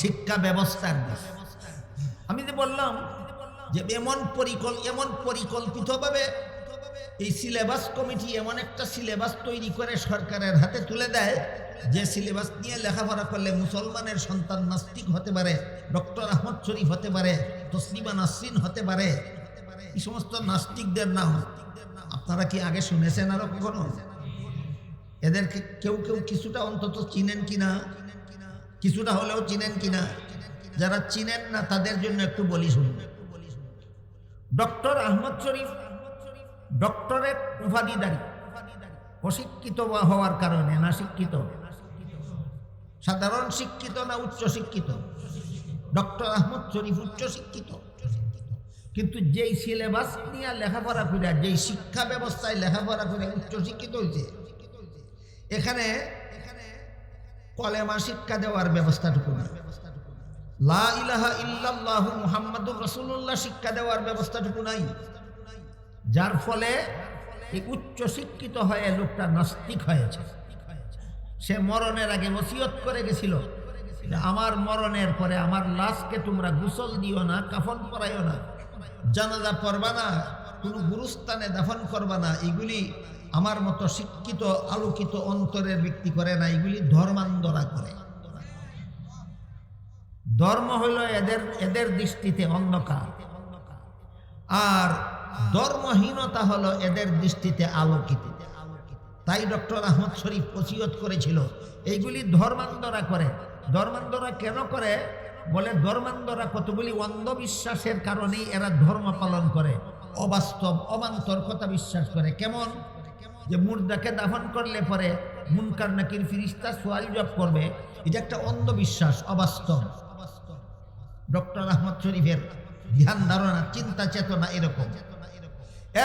শিক্ষা ব্যবস্থার আমি যে বললাম যে এমন পরিকল এমন পরিকল্পিতভাবে এই সিলেবাস কমিটি এমন একটা সিলেবাস তৈরি করে সরকারের হাতে তুলে দেয়, যে সিলেবাস নিয়ে লেখাপড়া করলে মুসলমানের সন্তান নাস্তিক হতে পারে, ডক্টর আহমদ শরীফ হতে পারে, তসলিমা নাসরিন হতে পারে, এই সমস্ত নাস্তিকদের নাম। আপনারা কি আগে শুনেছেন আরও কখনো? এদেরকে কেউ কেউ কিছুটা অন্তত চিনেন কিনা? কিছুটা হলেও চিনেন কিনা? যারা চিনেন না, তাদের জন্য একটু বলি শুনুন। ডক্টর আহমদ শরীফ ডক্টরেট উপাধিদারী অশিক্ষিত হওয়ার কারণে না শিক্ষিত, সাধারণ শিক্ষিত না উচ্চ শিক্ষিত? ডক্টর আহমদ শরীফ উচ্চ শিক্ষিত। কিন্তু যেই সিলেবাস নিয়ে লেখাপড়া করে, যেই শিক্ষা ব্যবস্থায় লেখাপড়া করে উচ্চ শিক্ষিত হয়েছে, এখানে কলেমা শিক্ষা দেওয়ার ব্যবস্থাটুকু লা ইলাহা ইল্লাল্লাহু মুহাম্মাদুর রাসূলুল্লাহ শিক্ষা দেওয়ার ব্যবস্থাটুকু নাই। যার ফলে এই উচ্চ শিক্ষিত হয়ে লোকটা নাস্তিক হয়েছে। সে মরণের আগে ওসিয়ত করে গেছিল। আমার মরণের পরে আমার লাশকে তোমরা গোসল দিও না, কাফন পরাইও না, জানাজা পড়বা না, কোনো গুরুস্থানে দাফন করবা না, এগুলি আমার মতো শিক্ষিত, আলোকিত অন্তরের ব্যক্তি করে না, এগুলি ধর্মান্ধরা করে। ধর্ম হইল এদের এদের দৃষ্টিতে অন্ধকার। আর ধর্মহীনতা হলো এদের দৃষ্টিতে আলোকিত। তাই ডক্টর আহমদ শরীফ ওসিয়ত করেছিল এইগুলি ধর্মান্ধরা করে। ধর্মান্ধরা কেন করে? বলে ধর্মান্ধরা কতগুলি অন্ধবিশ্বাসের কারণেই এরা ধর্ম পালন করে। অবাস্তব, অবান্তর কথা বিশ্বাস করে। কেমন? যে মুর্দাকে দাফন করলে পরে মুনকার নাকির ফিরিস্তা সোয়াল জব করবে, এটা একটা অন্ধবিশ্বাস, অবাস্তব। ডক্টর আহমদ শরীফের ধ্যান ধারণা, চিন্তা, চেতনা এরকম।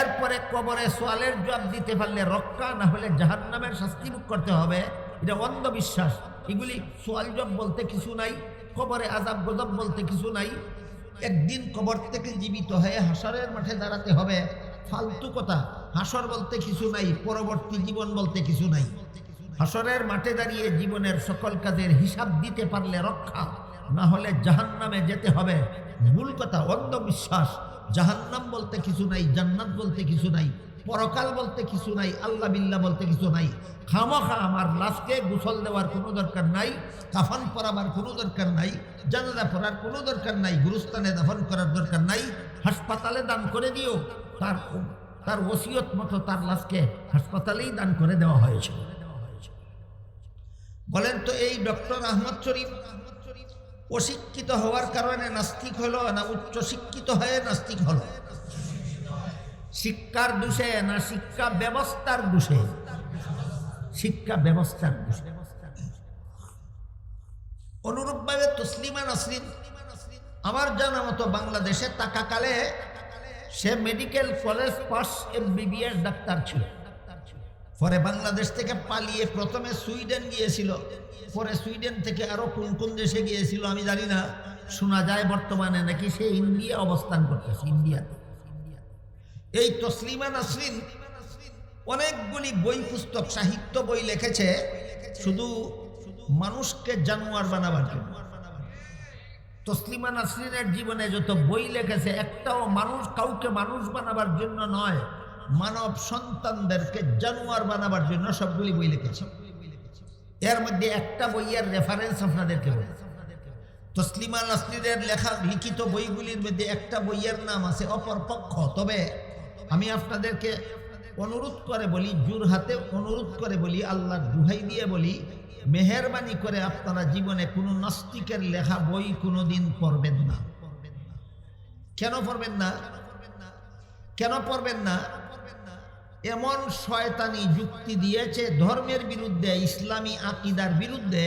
এরপরে কবরে সোয়ালের জবাব দিতে পারলে রক্ষা, না হলে জাহান নামের শাস্তি মুখ করতে হবে, এটা অন্ধবিশ্বাস। এগুলি সোয়াল জব বলতে কিছু নাই, কবরে আজাব গজব বলতে কিছু নাই। একদিন কবর থেকে জীবিত হয়ে হাসারের মাঠে দাঁড়াতে হবে ফালতু কথা। হাসর বলতে কিছু নাই, পরবর্তী জীবন বলতে কিছু নাই। হাসরের মাঠে দাঁড়িয়ে জীবনের সকল কাজের হিসাব দিতে পারলে রক্ষা, না হলে জাহান নামে যেতে হবে। ভুল কথা, অন্ধবিশ্বাস। জাহান্নাম বলতে কিছু নাই, জান্নাত বলতে কিছু নাই, পরকাল বলতে কিছু নাই, আল্লাহ বিল্লাহ বলতে কিছু নাই। খামখা, আমার লাশকে গোসল দেওয়ার কোনো দরকার নাই, কাফন পরাবার কোনো দরকার নাই, জানাজা পড়ার কোনো দরকার নাই, গুরুস্থানে দাফন করার দরকার নাই, হাসপাতালে দান করে দিও। তার তার ওসিয়ত মতো তার লাশকে হাসপাতালেই দান করে দেওয়া হয়েছে বলেন তো এই ডক্টর আহমদ শরীফ অশিক্ষিত হওয়ার কারণে নাস্তিক হলো না উচ্চ শিক্ষিত হয়ে নাস্তিক হলো? শিক্ষার দোষে না শিক্ষা ব্যবস্থার দোষে? শিক্ষা ব্যবস্থার দোষে। অনুরূপভাবে তসলিমা নাসরিন, আমার জানা মতো বাংলাদেশে তাকাকালে সে মেডিকেল কলেজ পাস এমবিবিএস ডাক্তার ছিল। পরে বাংলাদেশ থেকে পালিয়ে প্রথমে সুইডেন গিয়েছিল। পরে সুইডেন থেকে আরও কোন কোন দেশে গিয়েছিল আমি জানি না। শোনা যায় বর্তমানে নাকি সে ইন্ডিয়া অবস্থান করতেছে, ইন্ডিয়াতে। এই তসলিমা নাসরিন অনেকগুলি বই পুস্তক, সাহিত্য বই লিখেছে। শুধু মানুষকে জানোয়ার বানাবার জন্য। তসলিমা নাসরিনের জীবনে যত বই লিখেছে, একটাও মানুষ কাউকে মানুষ বানাবার জন্য নয়, মানব সন্তানদেরকে জানোয়ার বানাবার জন্য সবগুলি বই লিখেছে। এর মধ্যে একটা বইয়ের রেফারেন্স আপনাদেরকে বলি। তসলিমা নাসরিনের লেখা লিখিত বইগুলির মধ্যে একটা বইয়ের নাম আছে অপর পক্ষ তবে আমি আপনাদেরকে অনুরোধ করে বলি, জোর হাতে অনুরোধ করে বলি আল্লাহর দুহাই দিয়ে বলি, মেহরবানি করে আপনারা জীবনে কোনো নাস্তিকের লেখা বই কোনো দিন পড়বেন না। কেন পড়বেন না? কেন পড়বেন না? এমন শয়তানি যুক্তি দিয়েছে ধর্মের বিরুদ্ধে, ইসলামী আকিদার বিরুদ্ধে,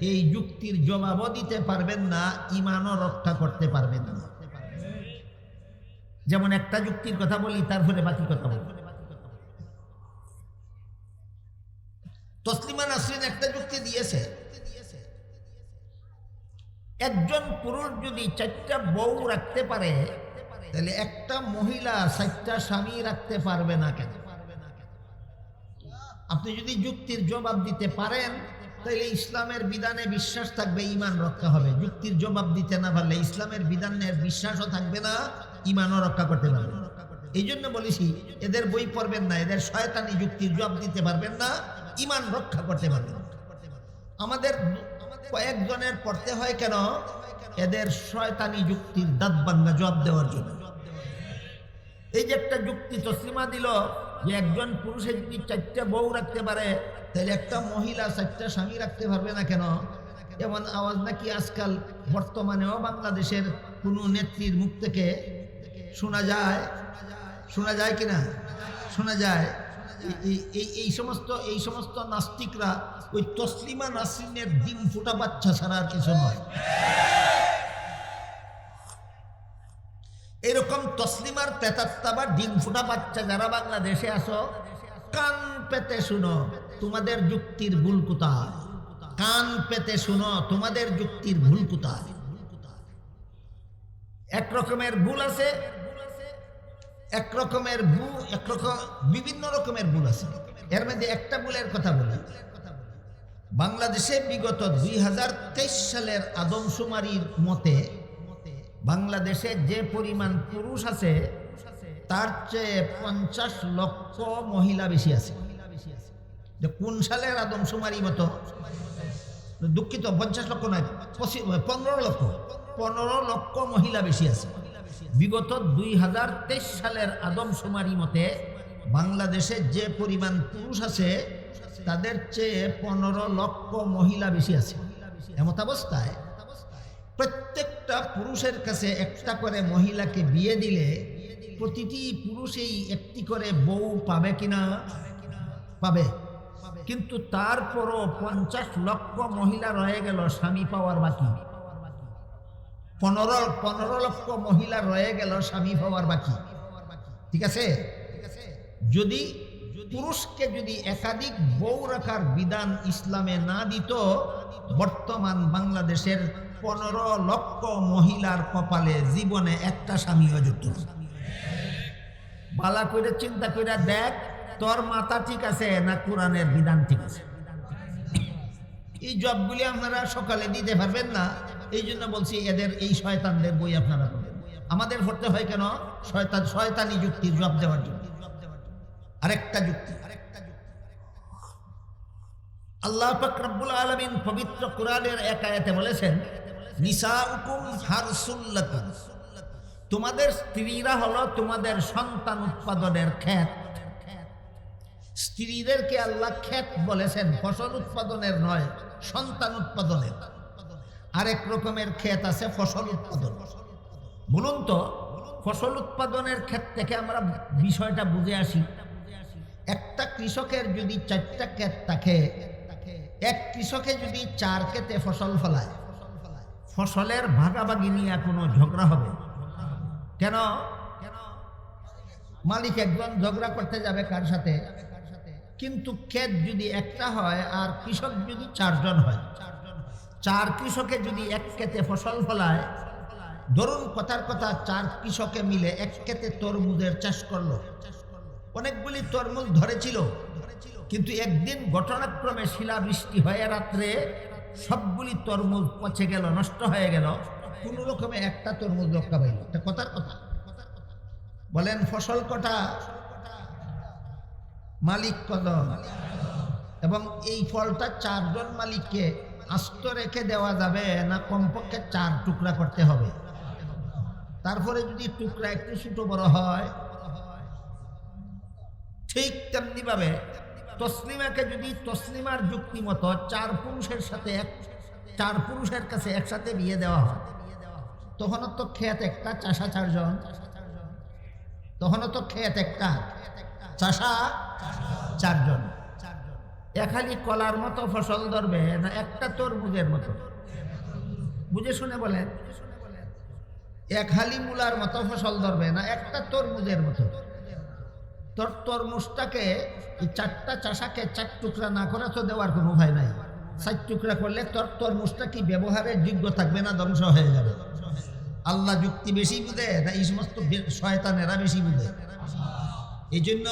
এই যুক্তির জবাবও দিতে পারবেন না, ইমানও রক্ষা করতে পারবেন না। যেমন একটা যুক্তির কথা বলি, তারপরে বাকি কথা বলি। তসলিমা নাসরিন একটা যুক্তি দিয়েছে। একজন পুরুষ যদি চারটা বউ রাখতে পারে, তাহলে একটা মহিলা চারটা স্বামী রাখতে পারবে না কেন? আপনি যদি যুক্তির জবাব দিতে পারেন, তাহলে ইসলামের বিধানে বিশ্বাস থাকবে, ইমান রক্ষা হবে। যুক্তির জবাব দিতে না পারলে ইসলামের বিধানের বিশ্বাসও থাকবে না, ইমানও রক্ষা করতে পারবে। এই জন্য বলেছি, এদের বই পড়বেন না, এদের শয়তানি যুক্তির জবাব দিতে পারবেন না। ইমান রক্ষা করতে পারবে আমাদের কয়েকজনের পড়তে হয় কেন? এদের শয়তানি যুক্তির দাঁত বাঙ্গা জবাব দেওয়ার জন্য। এই যে একটা যুক্তি তসলিমা দিল যে একজন পুরুষের যদি চারটা বউ রাখতে পারে, তাহলে একটা মহিলা চারটা স্বামী রাখতে পারবে না কেন? এমন আওয়াজ নাকি আজকাল বর্তমানেও বাংলাদেশের কোনো নেত্রীর মুখ থেকে শোনা যায়। শোনা যায় কিনা? শোনা যায়। এই- সমস্ত, এই সমস্ত নাস্তিকরা ওই তসলিমা নাসরিনের ডিম ফুটা বাচ্চা ছাড়া আর কিছু নয়। এরকম তসলিমার পেতাত্তা বা ডিম ফুটা বাচ্চা যারা বাংলাদেশে আসো, কান পেতে শুনো, তোমাদের যুক্তির ভুল কোথায়? কান পেতে শুনো, তোমাদের যুক্তির ভুল কোথায়? এক রকমের ভুল আছে এক রকমের ভুল বিভিন্ন রকমের ভুল আছে। এর মধ্যে একটা ভুলের কথা বলি। বাংলাদেশে বিগত দুই হাজার তেইশ সালের আদমশুমারির মতে বাংলাদেশে যে পরিমাণ পুরুষ আছে, তার চেয়ে পঞ্চাশ লক্ষ মহিলা বেশি আছে। যে কোন সালের আদমশুমারি মতো? দুঃখিত, পঞ্চাশ লক্ষ নয় পনেরো লক্ষ। পনেরো লক্ষ মহিলা বেশি আছে। বিগত দুই হাজার তেইশ সালের আদমশুমারি মতে বাংলাদেশে যে পরিমাণ পুরুষ আছে, তাদের চেয়ে পনেরো লক্ষ মহিলা বেশি আছে। এমত অবস্থায় প্রত্যেকটা পুরুষের কাছে একটা করে মহিলাকে বিয়ে দিলে প্রতিটি পুরুষেই একটি করে বউ পাবে কিনা? পাবে। কিন্তু তারপরও পঞ্চাশ লক্ষ মহিলা রয়ে গেল স্বামী পাওয়ার বাকি। পনেরো পনেরো লক্ষ মহিলা রয়ে গেল স্বামী হওয়ার বাকি। ঠিক আছে? যদি পুরুষকে যদি একাধিক বউ রাখার বিধান ইসলামে না দিত, বর্তমান বাংলাদেশের পনেরো লক্ষ মহিলার কপালে জীবনে একটা স্বামীও না। বালা করে চিন্তা করে দেখ, তোর মাথা ঠিক আছে না কোরআনের বিধান ঠিক আছে? এই জবগুলি আপনারা সকালে দিতে পারবেন না। এই জন্য বলছি, এদের এই শয়তানদের বই আপনারা পড়বেন আমাদের পড়তে হয় কেন? শয়তান, শয়তানি যুক্তির জব দেওয়ার জন্য। আরেকটা যুক্তি। আল্লাহ পাক রব্বুল আলামিন পবিত্র কোরআনের এক আয়াতে বলেছেন, নিসাউকুম হারসুল্লাকুম তোমাদের স্ত্রীরা হলো তোমাদের সন্তান উৎপাদনের ক্ষেত। স্ত্রীদেরকে আল্লাহ ক্ষেত বলেছেন, ফসল উৎপাদনের নয়, সন্তান উৎপাদনের। আরেক রকমের ক্ষেত আছে ফসল উৎপাদন। বলুন তো, ফসল উৎপাদনের ক্ষেত থেকে আমরা বিষয়টা বুঝে আসি। একটা কৃষকের যদি চারটা ক্ষেত থাকে, এক কৃষকে যদি চার ক্ষেতে ফসল ফলায়, ফসলের ভাগাভাগি নিয়ে কোনো ঝগড়া হবে? কেন? মালিক একজন ঝগড়া করতে যাবে কার সাথে? কিন্তু ক্ষেত যদি একটা হয় আর কৃষক যদি চারজন হয় চার কৃষকে যদি এক ক্ষেতে ফসল ফলায়, ধরুন কথার কথা, চার কৃষকে মিলে এক ক্ষেতে তরমুজের চাষ করল। অনেকগুলি তরমুজ ধরেছিল, কিন্তু একদিন ঘটনাক্রমে শিলাবৃষ্টি হয়ে রাত্রে সবগুলি তরমুজ পচে গেল, নষ্ট হয়ে গেল। কোনো রকমে একটা তরমুজ রক্ষা পাইল। এটা কথার কথা। বলেন, ফসল কটা? মালিক কদম এবং এই ফলটা চারজন মালিককে আস্ত রেখে দেওয়া যাবে না কমপক্ষে চার টুকরা করতে হবে। তারপরে যদি টুকরা একটু ছোট বড় হয়, ঠিক তেমনি ভাবে তসলিমাকে যদি তসলিমার যুক্তি মতো চার পুরুষের সাথে এক, চার পুরুষের কাছে একসাথে বিয়ে দেওয়া হয়, তখনও তো খেত একটা, চাষা চারজন। তখনও তো খেত একটা, চাষা চারজন। এখালি কলার মতো ফসল ধরবে না, একটা তরমুজের মতো। বুঝে শুনে বলেন? এক হালি মূলার মতো ফসল ধরবে না, একটা তরমুজের মতো। তোর তরমুজটাকে চারটা চাষাকে চার টুকরা না করে তো দেওয়ার কোনো উপায় নাই। চার টুকরা করলে তোর তরমুজটা কি ব্যবহারের যোগ্য থাকবে না ধ্বংস হয়ে যাবে? আল্লাহ যুক্তি বেশি বুঝে না, এই সমস্ত শয়তানেরা বেশি বুঝে? এই জন্য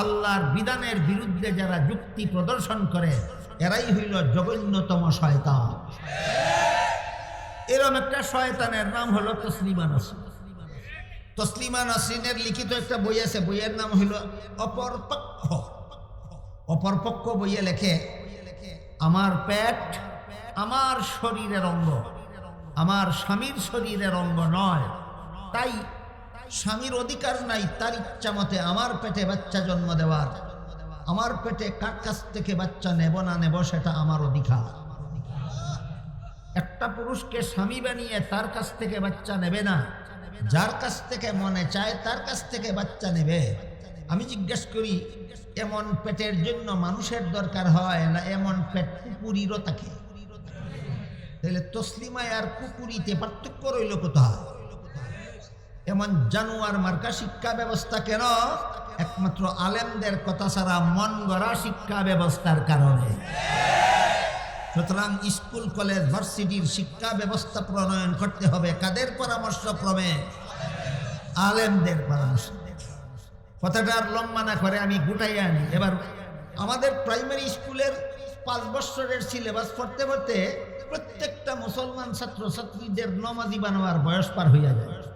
আল্লাহর বিধানের বিরুদ্ধে যারা যুক্তি প্রদর্শন করে, এরাই হইল জঘন্যতম শয়তান। এরম একটা শয়তানের নাম হলো তসলিমা নাসরিন তসলিমা নাসরিনের লিখিত একটা বই আছে, বইয়ের নাম হইল অপরপক্ষ অপরপক্ষ বইয়ে লেখে, আমার পেট আমার শরীরের অঙ্গ, আমার স্বামীর শরীরের অঙ্গ নয়, তাই স্বামীর অধিকার নাই, তার ইচ্ছা মতে আমার পেটে বাচ্চা জন্ম দেওয়ার। আমার পেটে কার কাছ থেকে বাচ্চা নেব না নেব সেটা আমার অধিকার। একটা পুরুষকে স্বামী বানিয়ে তার কাছ থেকে বাচ্চা নেবে না, যার কাছ থেকে মনে চায় তার কাছ থেকে বাচ্চা নেবে। আমি জিজ্ঞেস করি, এমন পেটের জন্য মানুষের দরকার হয় না এমন পেট কুকুরিরও থাকে? তাহলে তসলিমায় আর কুকুরিতে পার্থক্য রইল কোথায়? এমন জানুয়ার মার্কা শিক্ষা ব্যবস্থা কেন? একমাত্র আলেমদের কথা ছাড়া মন গড়া শিক্ষা ব্যবস্থার কারণে। সুতরাং স্কুল, কলেজ, ভার্সিটির শিক্ষা ব্যবস্থা প্রণয়ন করতে হবে কাদের পরামর্শ ক্রমে? আলেমদের পরামর্শ। কথাটা আর লম্বা না করে আমি গুটাই আনি। এবার আমাদের প্রাইমারি স্কুলের পাঁচ বছরের সিলেবাস পড়তে পড়তে প্রত্যেকটা মুসলমান ছাত্র ছাত্রীদের নমাজি বানাবার বয়স পার হইয়া যায়।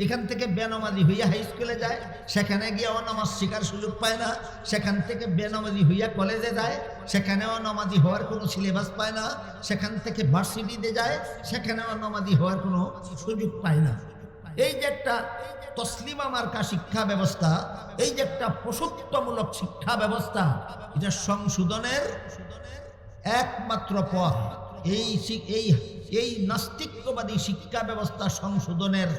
এখান থেকে বেনমাজি হইয়া হাই স্কুলে যায়, সেখানে গিয়ে অনামাজ শিকার সুযোগ পায় না, সেখান থেকে বেনমাজি হইয়া কলেজে যায় সেখানেও নমাজি হওয়ার কোনো সিলেবাস পায় না, সেখান থেকে ভার্সিটিতে যায় সেখানেও নমাজি হওয়ার কোনো সুযোগ পায় না। এই যে একটা তসলিমা মার্কা শিক্ষা ব্যবস্থা, এই যে একটা পশুত্বমূলক শিক্ষা ব্যবস্থা, এটা সংশোধনের একমাত্র পথ। এই এই এই শিক্ষা ব্যবস্থা সংশোধনের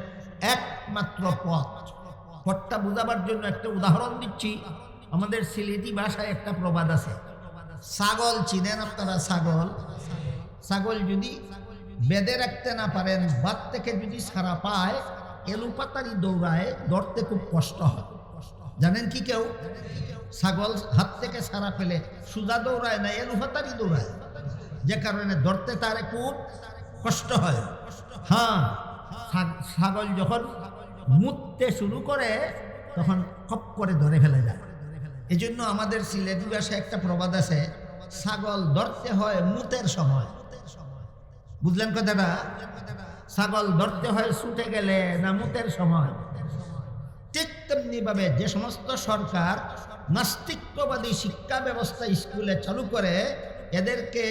একমাত্র পথ। পথটা বোঝাবার জন্য একটা উদাহরণ দিচ্ছি। আমাদের সিলেটি ভাষায় একটা প্রবাদ আছে। ছাগল চিনেন আপনারা ছাগল? ছাগল যদি বেঁধে রাখতে না পারেন বাদ থেকে যদি সারা পায়, এলুপাতারি দৌড়ায়, দৌড়তে খুব কষ্ট হয়। জানেন কি কেউ? ছাগল হাত থেকে সারা পেলে সুজা দৌড়ায় না, এলুপাতারি দৌড়ায়। যে কারণে ধরতে তার খুব কষ্ট হয়। হ্যাঁ ছাগল যখন মুততে শুরু করে, তখন কপ করে ধরে ফেলে যায়। এই জন্য আমাদের সিলেটি ভাষায় একটা প্রবাদ আছে, ছাগল ধরতে হয় মুতের সময়। বুঝলেন কথাটা? ছাগল ধরতে হয় ছুটে গেলে না মুতের সময়। ঠিক তেমনি ভাবে যে সমস্ত সরকার নাস্তিক্যবাদী শিক্ষা ব্যবস্থা স্কুলে চালু করে, এদেরকে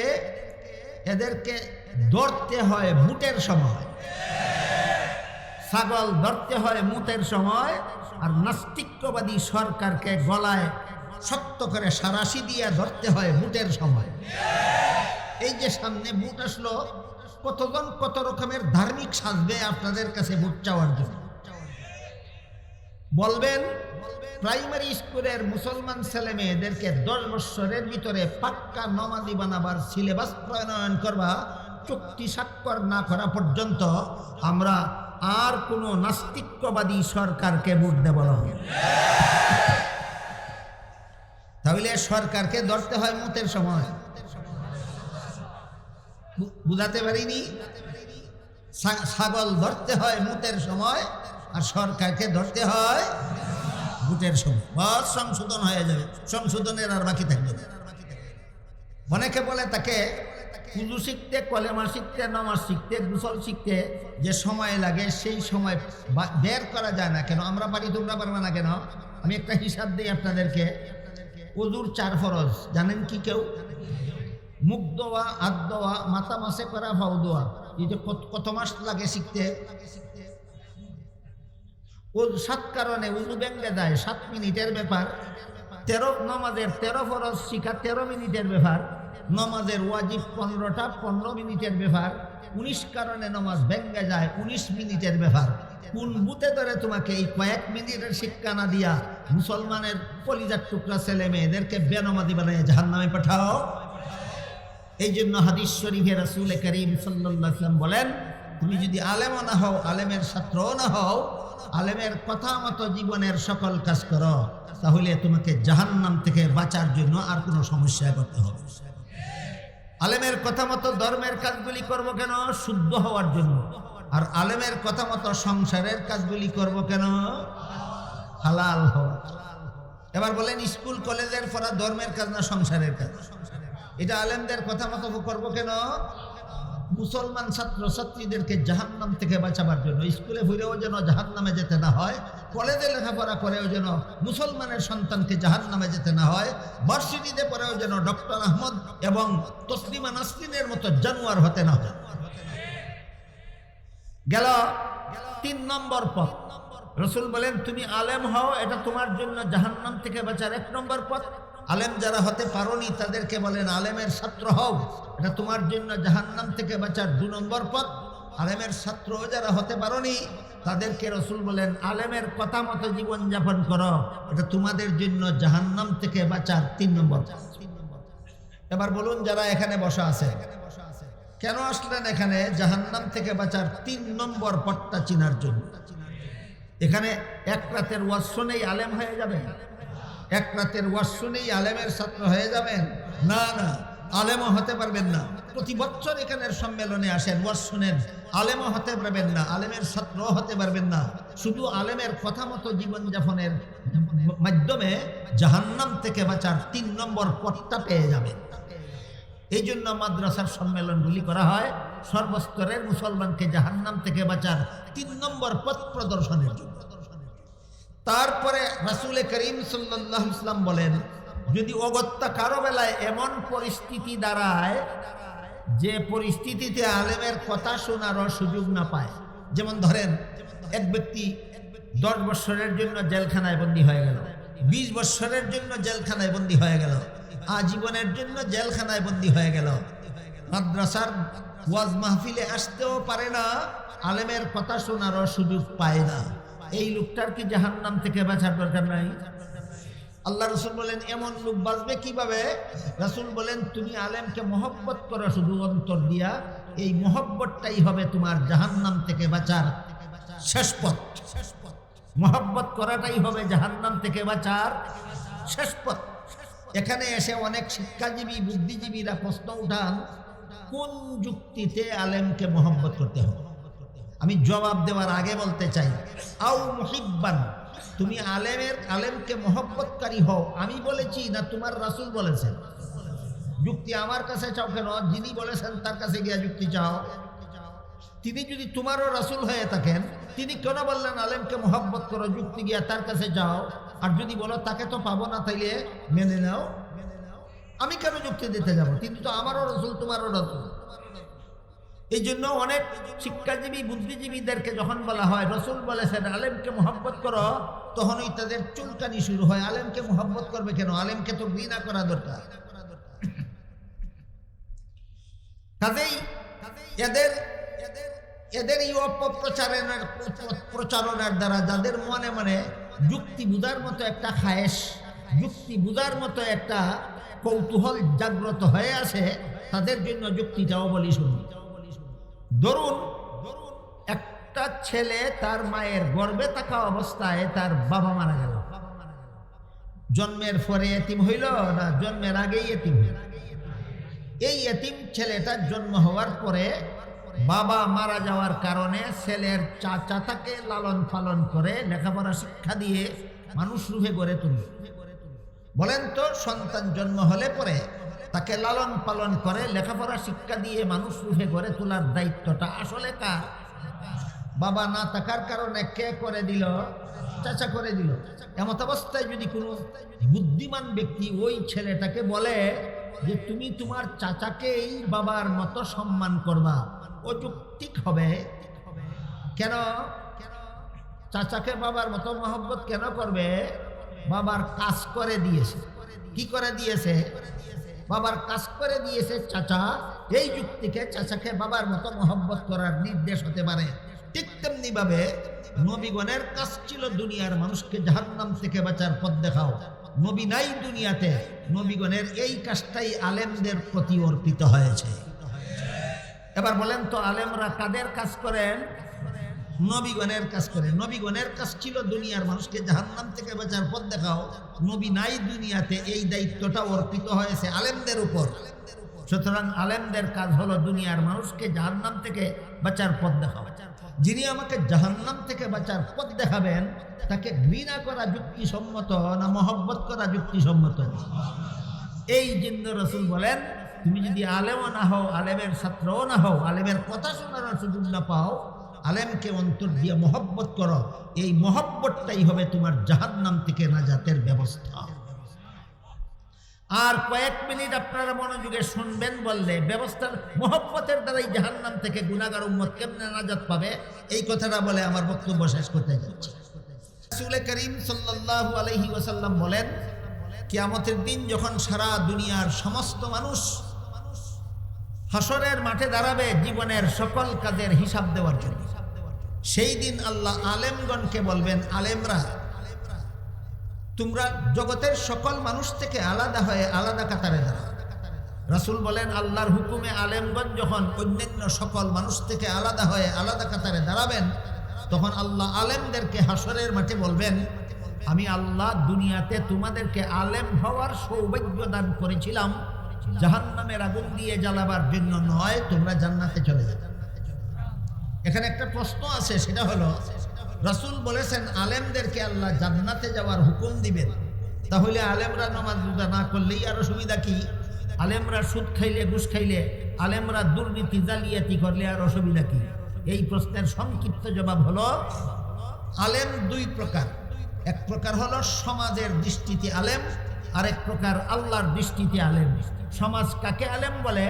এদেরকে ধরতে হয় মুটের সময়। ছাগল ধরতে হয় মুতের সময় আর নাস্তিক্যবাদী সরকারকে গলায় শক্ত করে সারাশি দিয়ে ধরতে হয় বুটের সময়। এই যে সামনে বুট আসলো কতজন কত রকমের ধার্মিক সাজবে আপনাদের কাছে বুট চাওয়ার জন্য? বলবেন, প্রাইমারি স্কুলের মুসলমান ছেলে মেয়েদেরকে দশ বৎসরের ভিতরে পাক্কা নমাদি বানাবার সিলেবাস প্রণয়ন করবা, চুক্তি স্বাক্ষর না করা পর্যন্ত আমরা আর কোনো নাস্তিক্যবাদী সরকারকে ভোট দেব না। তাহলে সরকারকে ধরতে হয় মতের সময়। বুঝাতে পারিনি? ছাগল ধরতে হয় মুতের সময় আর সরকারকে ধরতে হয় বুটের সময়। বস সংশোধন হয়ে যাবে। সংশোধনের আর বাকি থাকবে অনেকে বলে তাকে পুজো শিখতে, কলেমা শিখতে, নামাজ শিখতে, গুসল শিখতে যে সময় লাগে সেই সময় বের করা যায় না কেন? আমরা পারি, তোমরা পারবে না কেন? আমি একটা হিসাব দিই আপনাদেরকে। অজুর চার ফরজ, জানেন কি কেউ? মুখ দোয়া, হাত দোয়া, মাথা মাসে করা ভাও দোয়া। এই যে কত- মাস লাগে শিখতে? ও সাত কারণে উজু ব্যাঙ্গে যায়, সাত মিনিটের ব্যাপার। তেরো নমাজের তেরো ফরজ শিখা তেরো মিনিটের ব্যাপার। নমাজের ওয়াজিব পনেরোটা, পনেরো মিনিটের ব্যাপার। উনিশ কারণে নমাজ ভেঙ্গে যায়, উনিশ মিনিটের ব্যাপার। কোন বুতে ধরে তোমাকে এই কয়েক মিনিটের শিক্ষা না দিয়া মুসলমানের পলিজার টুকরা ছেলে মেয়েদেরকে বেনমাদি বানিয়ে জাহান নামে পাঠাও? এই জন্য হাদিস শরীফে রাসুল করিম সাল্লাম বলেন, তুমি যদি আলেমও না হও, আলেমের ছাত্রও না হও, আলেমের কথা মতো জীবনের সকল কাজ করো, তাহলে তোমাকে জাহান্নাম থেকে বাঁচার জন্য আর কোনো সমস্যায় করতে হবে আলেমের কথা মতো ধর্মের কাজগুলি করব কেন? শুদ্ধ হওয়ার জন্য। আর আলেমের কথা মতো সংসারের কাজগুলি করব কেন? হালাল হওয়া এবার বলেন, স্কুল, কলেজের পড়া ধর্মের কাজ না সংসারের কাজ? এটা আলেমদের কথা মতো করব কেন? মুসলমান ছাত্র ছাত্রীদেরকে জাহান্নাম থেকে বাঁচাবার জন্য, স্কুলে ঘুরেও যেন জাহান্নামে যেতে না হয়, কলেজে লেখাপড়া করেও যেন মুসলমানের সন্তানকে জাহান্নামে যেতে না হয়, ভার্সিটিতে পড়েও যেন ডক্টর আহমদ এবং তসলিমা নাসরিনের মতো জানুয়ার হতে না হয়। গেল তিন নম্বর পথ। রসুল বলেন, তুমি আলেম হও, এটা তোমার জন্য জাহান্নাম থেকে বাঁচার এক নম্বর পথ। আলেম যারা হতে পারোনি, তাদেরকে বলেন, আলেমের ছাত্র হও। এটা তোমার জন্য জাহান্নাম থেকে বাঁচার দু নম্বর পথ। আলেমের ছাত্র যারা হতে পারোনি, তাদেরকে রসুল বলেন, আলেমের কথা মতো জীবনযাপন করো। এটা তোমাদের জন্য জাহান্নাম থেকে বাঁচার তিন নম্বর। এবার বলুন, যারা এখানে বসা আছে, কেন আসলেন এখানে জাহান্নাম থেকে বাঁচার তিন নম্বর পট্টা চিনার জন্য? এখানে এক রাতের ওয়াজ শুনেই আলেম হয়ে যাবেন এক রাতের ওয়াজ শুনেই আলেমের ছাত্র হয়ে যাবেন? না না, আলেমও হতে পারবেন না। প্রতি বছর এখানের সম্মেলনে আসেন ওয়াজ শুনেন আলেমও হতে পারবেন না, আলেমের ছাত্রও হতে পারবেন না। শুধু আলেমের কথা মতো জীবনযাপনের মাধ্যমে জাহান্নাম থেকে বাঁচার তিন নম্বর পথটা পেয়ে যাবেন। এই জন্য মাদ্রাসার সম্মেলনগুলি করা হয়। সর্বস্তরের মুসলমানকে জাহান্নাম থেকে বাঁচার তিন নম্বর পথ প্রদর্শনের জন্য। তারপরে রাসুল করিম সাল্লাহ ইসলাম বলেন, যদি অগত্যা কারও বেলায় এমন পরিস্থিতি দাঁড়ায় যে পরিস্থিতিতে আলেমের কথা শোনারও সুযোগ না পায়, যেমন ধরেন এক ব্যক্তি দশ বৎসরের জন্য জেলখানায় বন্দী হয়ে গেল, বিশ বৎসরের জন্য জেলখানায় বন্দী হয়ে গেল, আজীবনের জন্য জেলখানায় বন্দী হয়ে গেল, মাদ্রাসার ওয়াজ মাহফিলে আসতেও পারে না, আলেমের কথা শোনারও সুযোগ পায় না। এই লোকটার কি জাহান্নাম থেকে বাঁচার দরকার নাই? আল্লাহ রসুল বলেন, এমন লোক বাঁচবে কীভাবে? রসুল বলেন, তুমি আলেমকে মহব্বত করো, শুধু অন্তর দিয়া। এই মহব্বতটাই হবে তোমার জাহান্নাম থেকে বাঁচার শেষ পথ। মহব্বত করাটাই হবে জাহান্নাম থেকে বাঁচার শেষ পথ। এখানে এসে অনেক শিক্ষাজীবী, বুদ্ধিজীবীরা প্রশ্ন উঠান, কোন যুক্তিতে আলেমকে মহব্বত করতে হবে? আমি জবাব দেওয়ার আগে বলতে চাই আউ মুহিব্বান, তুমি আলেমের, আলেমকে মহব্বতকারী হও। আমি বলেছি না, তোমার রাসুল বলেছেন। যুক্তি আমার কাছে চাও কেন? যিনি বলেছেন তার কাছে গিয়া যুক্তি চাও। তিনি যদি তোমারও রাসুল হয়ে থাকেন, তিনি কেন বললেন আলেমকে মহব্বত করো, যুক্তি গিয়া তার কাছে যাও। আর যদি বলো, তাকে তো পাবো না, তাইলে মেনে নাও। আমি কেন যুক্তি দিতে যাব? তিনি তো আমারও রসুল, তোমারও রসুল। এই জন্য অনেক শিক্ষাজীবী, বুদ্ধিজীবীদেরকে যখন বলা হয়, রসুল বলেছেন আলেমকে মোহাব্বত করো তখনই তাদের চুলকানি শুরু হয়। আলেমকে মোহাব্বত করবে কেন? আলেমকে তো ঘৃণা করা দরকার। কাজেই এদের এদের এই অপপ্রচারণের প্রচারণার দ্বারা যাদের মনে মনে যুক্তি বুঝার মতো একটা খায়েশ, যুক্তি বুঝার মতো একটা কৌতূহল জাগ্রত হয়ে আছে তাদের জন্য যুক্তিটাও বলি শুনি ধরুন, একটা ছেলে তার মায়ের গর্বে থাকা অবস্থায় তার বাবা মারা গেল। জন্মের পরে এতিম হইল না জন্মের আগেই এতিম? হইল এই এতিম ছেলেটার জন্ম হওয়ার পরে বাবা মারা যাওয়ার কারণে ছেলের চাচা তাকে লালন পালন করে লেখাপড়া শিক্ষা দিয়ে মানুষ রূপে গড়ে তুলল। বলেন তো, সন্তান জন্ম হলে পরে তাকে লালন পালন করে, লেখাপড়া শিক্ষা দিয়ে মানুষ রূপে গড়ে তোলার দায়িত্বটা আসলে কার? বাবা না থাকার কারণে কে করে দিল? চাচা করে দিল। এমত অবস্থায় যদি কোনো বুদ্ধিমান ব্যক্তি ওই ছেলেটাকে বলে যে, তুমি তোমার চাচাকেই বাবার মতো সম্মান করবা, অযৌক্তিক হবে। কেন? চাচাকে বাবার মতো মহব্বত কেন করবে? বাবার কাজ করে দিয়েছে। কি করে দিয়েছে? বাবার কাজ করে দিয়েছে চাচা। এই যুক্তিকে চাচাকে বাবার মতো মহব্বত করার নির্দেশ হতে পারে। ঠিক তেমনি ভাবে নবীগণের কাজ ছিল দুনিয়ার মানুষকে জাহান্নাম থেকে বাঁচার পথ দেখাও। নবী নাই দুনিয়াতে, নবীগণের এই কাজটাই আলেমদের প্রতি অর্পিত হয়েছে। এবার বলেন তো, আলেমরা কাদের কাজ করেন? নবীগণের কাজ করে। নবীগণের কাজ ছিল দুনিয়ার মানুষকে জাহান্নাম থেকে বাঁচার পথ দেখাও। নবী নাই দুনিয়াতে, এই দায়িত্বটা অর্পিত হয়েছে আলেমদের উপর। সুতরাং আলেমদের কাজ হলো দুনিয়ার মানুষকে জাহান্নাম থেকে বাঁচার পথ দেখাও। যিনি আমাকে জাহান্নাম থেকে বাঁচার পথ দেখাবেন, তাকে ঘৃণা করা যুক্তিসম্মত না মহব্বত করা যুক্তিসম্মত? এই জিন্দ রসুল বলেন, তুমি যদি আলেমও না হও, আলেমের ছাত্রও না হও, আলেমের কথা শোনার সুযোগ না পাও আলেমকে অন্তর দিয়ে মহব্বত করো। এই মহব্বতটাই হবে তোমার জাহান্নাম থেকে নাজাতের ব্যবস্থা। আর কয়েক মিনিট আপনারা মনোযোগে শুনবেন বললে, ব্যবস্থার মহব্বতের দ্বারাই জাহান্নাম থেকে গুণাগার উম্মত কেমনে নাজাত পাবে? এই কথাটা বলে আমার বক্তব্য শেষ করতে যাচ্ছি। রাসূল করিম সাল্লাল্লাহু আলাইহি ওয়াসাল্লাম বলেন, কিয়ামতের দিন যখন সারা দুনিয়ার সমস্ত মানুষ হাসরের মাঠে দাঁড়াবে, জীবনের সকল কাজের হিসাব দেওয়ার জন্য। সেই দিন আল্লাহ আলেমগণকে বলবেন, আলেমরা, তোমরা জগতের সকল মানুষ থেকে আলাদা হয়ে আলাদা কাতারে দাঁড়াও। রাসূল বলেন, আল্লাহর হুকুমে আলেমগণ যখন অন্যান্য সকল মানুষ থেকে আলাদা হয়ে আলাদা কাতারে দাঁড়াবেন, তখন আল্লাহ আলেমদেরকে হাসরের মাঠে বলবেন, আমি আল্লাহ দুনিয়াতে তোমাদেরকে আলেম হওয়ার সৌভাগ্য দান করেছিলাম। জাহান্নামের আগুন দিয়ে জ্বালাবার জন্য নয়, তোমরা জান্নাতে চলে যাবে। এখানে একটা প্রশ্ন আছে, সেটা হলো, রাসূল বলেছেন, আলেমদেরকে আল্লাহ জান্নাতে যাওয়ার হুকুম দিবেন। তাহলে আলেমরা নামাজ রোজা না করলেই আরও সুবিধা কি? আলেমরা সুদ খাইলে, ঘুষ খাইলে, আলেমরা দুর্নীতি, জালিয়াতি করলে আর অসুবিধা কি? এই প্রশ্নের সংক্ষিপ্ত জবাব হলো, আলেম দুই প্রকার। এক প্রকার হলো সমাজের দৃষ্টিতে আলেম, আরেক প্রকার আল্লাহর দৃষ্টিতে আলেম। সমাজ কাকে আলেম বলে?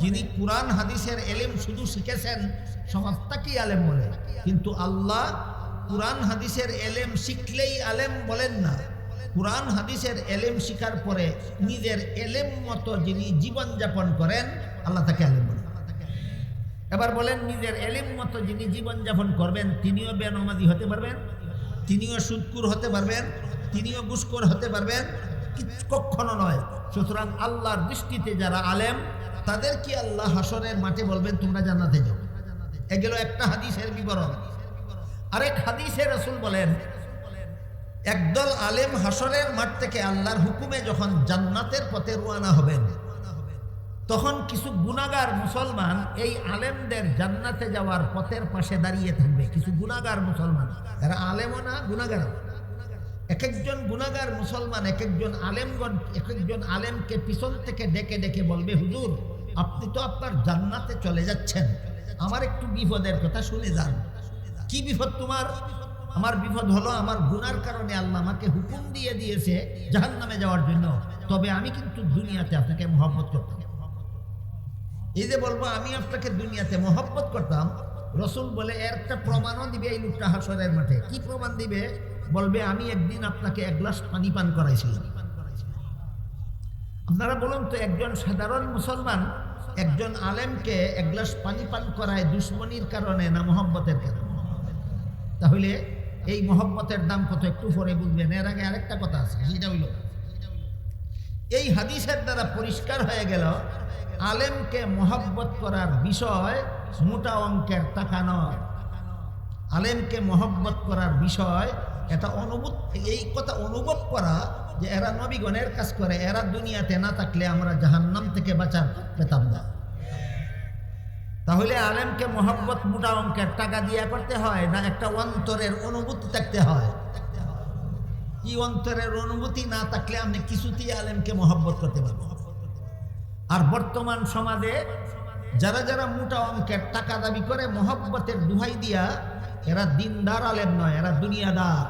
যিনি কোরআন, হাদিসের এলেম শুধু শিখেছেন সমাজ তাকেই আলেম বলে। কিন্তু আল্লাহ কোরআন, হাদিসের এলেম শিখলেই আলেম বলেন না। কোরআন, হাদিসের এলেম শিখার পরে নিজের এলেম মতো যিনি জীবনযাপন করেন, আল্লাহ তাকে আলেম বলেন এবার বলেন, নিজের এলিম মতো যিনি জীবনযাপন করবেন, তিনিও বেনমাজি হতে পারবেন, তিনিও সুদকুর হতে পারবেন, তিনিও গুস্কর হতে পারবেন কখনো নয়। সুতরাং আল্লাহর দৃষ্টিতে যারা আলেম তাদের কি আল্লাহ হাসরের মাঠে বলবেন, তোমরা জান্নাতে যাও? এগুলো একটা হাদিসের বিবরণ। আরেক হাদিসে রসুল বলেন, একদল আলেম হাসরের মাঠ থেকে আল্লাহর হুকুমে যখন জান্নাতের পথে রোয়ানা হবেন, তখন কিছু গুণাগার মুসলমান এই আলেমদের জান্নাতে যাওয়ার পথের পাশে দাঁড়িয়ে থাকবে। কিছু গুণাগার মুসলমান, এরা আলেমও না গুণাগার এক একজন গুণাগার মুসলমান এক একজন আলেমগণ এক একজন আলেমকে পিছন থেকে ডেকে ডেকে বলবে, হুজুর আপনি তো আপনার জান্নাতে চলে যাচ্ছেন। আমার একটু বিপদের কথা শুনে যান। কি বিপদ তোমার? আমার বিপদ হলো আমার গুনার কারণে আল্লাহ আমাকে হুকুম দিয়ে দিয়েছে জাহান নামে যাওয়ার জন্য। তবে আমি কিন্তু দুনিয়াতে আপনাকে মহব্বত করতাম। এই যে বলব, আমি আপনাকে দুনিয়াতে মহব্বত করতাম। রসুল বলে, এর একটা প্রমাণও দিবে এই লোকটা হাসরের মাঠে। কি প্রমাণ দিবে? বলবে, আমি একদিন আপনাকে এক গ্লাস পানি পান করাইছিলাম। আপনারা বলুন তো, একজন সাধারণ মুসলমান একজন আলেমকে এক গ্লাস পানি পান করায় দুশ্মনির কারণে না মহব্বতের কারণে? তাহলে এই মহব্বতের দাম কত একটু পরে বুঝবেন। এর আগে আরেকটা কথা আছে, সেটা হইল, এই হাদিসের দ্বারা পরিষ্কার হয়ে গেল, আলেমকে মহব্বত করার বিষয় মোটা অঙ্কের টাকা নয়। আলেমকে মহব্বত করার বিষয় এটা অনুভূত, এই কথা অনুভব করা যে এরা নবীগণের কাজ করে, এরা দুনিয়াতে না থাকলে আমরা জাহান্নাম থেকে বাঁচার পেতাম না তাহলে আলেমকে মহব্বত মোটা অঙ্কের টাকা দিয়া করতে হয় না একটা অন্তরের অনুভূতি থাকতে হয়? কি অন্তরের অনুভূতি না থাকলে আপনি কিছুতেই আলেমকে মহব্বত করতে পারবেন আর বর্তমান সমাজে যারা যারা মোটা অঙ্কের টাকা দাবি করে, মহব্বতের দুহাই দিয়া, এরা দিনদার আলেম নয়, এরা দুনিয়াদার।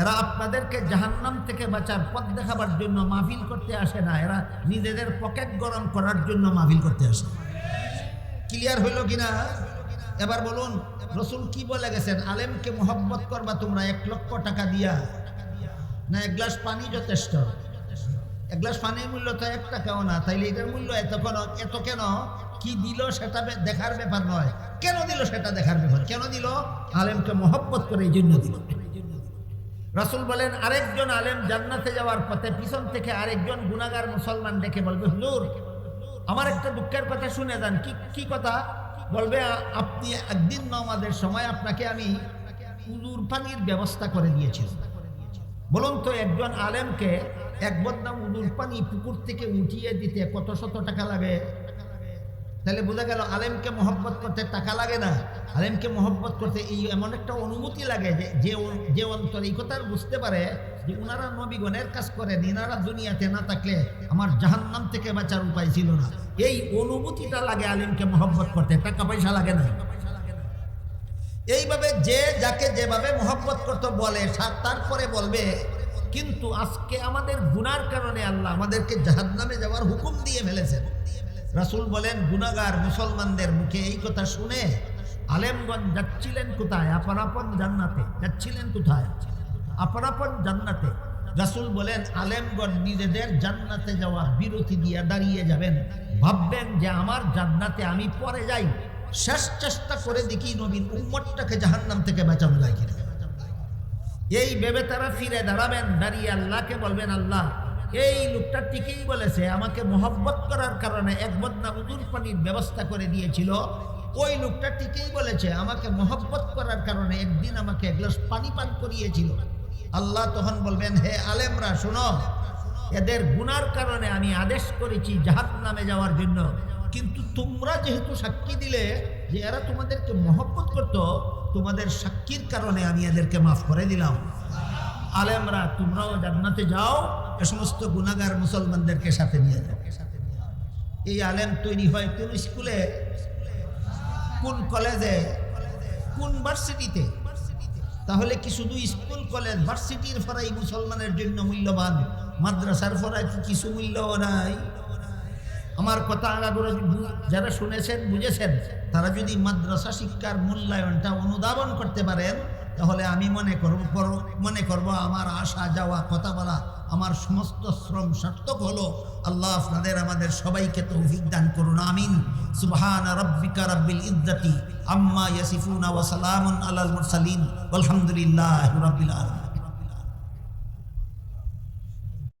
এরা আপনাদেরকে জাহান্নাম থেকে বাঁচার পথ দেখাবার জন্য মাহফিল করতে আসে না। এরা নিজেদের পকেট গরম করার জন্য মাহফিল করতে আসে। ক্লিয়ার হইল কিনা? এবার বলুন, রসুল কি বলে গেছেন? আলেমকে মোহব্বত করবা তোমরা এক লক্ষ টাকা দিয়া। না, এক গ্লাস পানি যথেষ্ট? এক গ্লাস পানির মূল্য তো এক টাকাও না। তাইলে এটার মূল্য এত কেন? এত কেন? কি দিল সেটা দেখার ব্যাপার নয়। কেন দিল সেটা দেখার ব্যাপার? কেন দিল? আলেমকে মহব্বত করে এই জন্য দিল। রাসুল বলেন, আরেকজন আলেম জান্নাতে যাওয়ার পথে পিছন থেকে আরেকজন গুনাগার মুসলমান ডেকে বলবে, হুজুর, আমার একটা দুঃখের কথা শুনে যান। কি কি কথা? বলবে আপনি একদিন নমাজের সময় আপনাকে আমি উজুর পানির ব্যবস্থা করে দিয়েছিলাম। বলুন তো, একজন আলেমকে এক বদনাম উজুর পানি পুকুর থেকে উঠিয়ে দিতে কত শত টাকা লাগে? তাহলে বোঝা গেল আলেমকে মহব্বত করতে টাকা লাগে না। আলেমকে মহব্বত করতে এই এমন একটা অনুভূতি লাগে যে যে যে অন্তর এই কথা বুঝতে পারে যে উনারা নবীগণের কাজ করেন, ইনারা দুনিয়াতে না থাকলে আমার জাহান্নাম থেকে বাঁচার উপায় ছিল না। এই অনুভূতিটা লাগে আলিমকে মহব্বত করতে, টাকা পয়সা লাগে না। এইভাবে যে যাকে যেভাবে মহব্বত করতে বলে তারপরে বলবে, কিন্তু আজকে আমাদের গুনার কারণে আল্লাহ আমাদেরকে জাহান্নামে যাওয়ার হুকুম দিয়ে ফেলেছেন। রাসূল বলেন গুনাগার মুসলমানদের মুখে এই কথা শুনে আলেমগঞ্জ যাচ্ছিলেন কোথায়? আপন জান্নাতে। যাচ্ছিলেন কোথায়? আপন আপন জান্নাতে। রাসূল বলেন আলেমগঞ্জ নিজেদের জান্নাতে যাওয়া বিরতি দিয়ে দাঁড়িয়ে যাবেন। ভাববেন যে আমার জান্নাতে আমি পরে যাই। শেষ চেষ্টা করে দেখি নবীন উম্মতটাকে জাহান্নাম থেকে বাঁচানো যায় কিনা। এই ভেবে তারা ফিরে দাঁড়াবেন, দাঁড়িয়ে আল্লাহকে বলবেন, আল্লাহ এই লোকটা ঠিকই বলেছে, আমাকে মোহব্বত করার কারণে এক বদনা উজুর পানির ব্যবস্থা করে দিয়েছিল। ওই লোকটা ঠিকই বলেছে, আমাকে মোহব্বত করার কারণে একদিন আমাকে এক গ্লাস পানি পান করিয়েছিল। আল্লাহ তখন বলবেন, হে আলেমরা, শোনো, এদের গুনার কারণে আমি আদেশ করেছি জাহাজ নামে যাওয়ার জন্য। কিন্তু তোমরা যেহেতু সাক্ষী দিলে যে এরা তোমাদেরকে মহব্বত করতো, তোমাদের সাক্ষীর কারণে আমি এদেরকে মাফ করে দিলাম। আলেমরা, তোমরাও জান্নাতে যাও এ সমস্ত গুণাগার মুসলমানদেরকে সাথে নিয়ে যাও। এই আলেম তৈরি হয় কোন স্কুলে, কোন কলেজে, কোন ভার্সিটিতে? তাহলে কি শুধু স্কুল, কলেজ, ভার্সিটির ফরাই মুসলমানের জন্য মূল্যবান? মাদ্রাসার ফরাই কি কিছু মূল্য নাই? আমার কথা আগাগোড়া যারা শুনেছেন, বুঝেছেন, তারা যদি মাদ্রাসা শিক্ষার মূল্যায়নটা অনুধাবন করতে পারেন তাহলে আমি মনে করব মনে করব আমার আসা যাওয়া কথা বলা আমার সমস্ত শ্রম সার্থক হলো। আল্লাহ আপনাদের, আমাদের সবাইকে তো দান করুন, আমিন। সুবহান রাব্বিকা রাব্বিল ইজ্জাতি আম্মা ইয়াসিফুনা ওয়া সালামুন আলাল মুরসালিন। আলহামদুলিল্লাহি রাব্বিল আলামিন।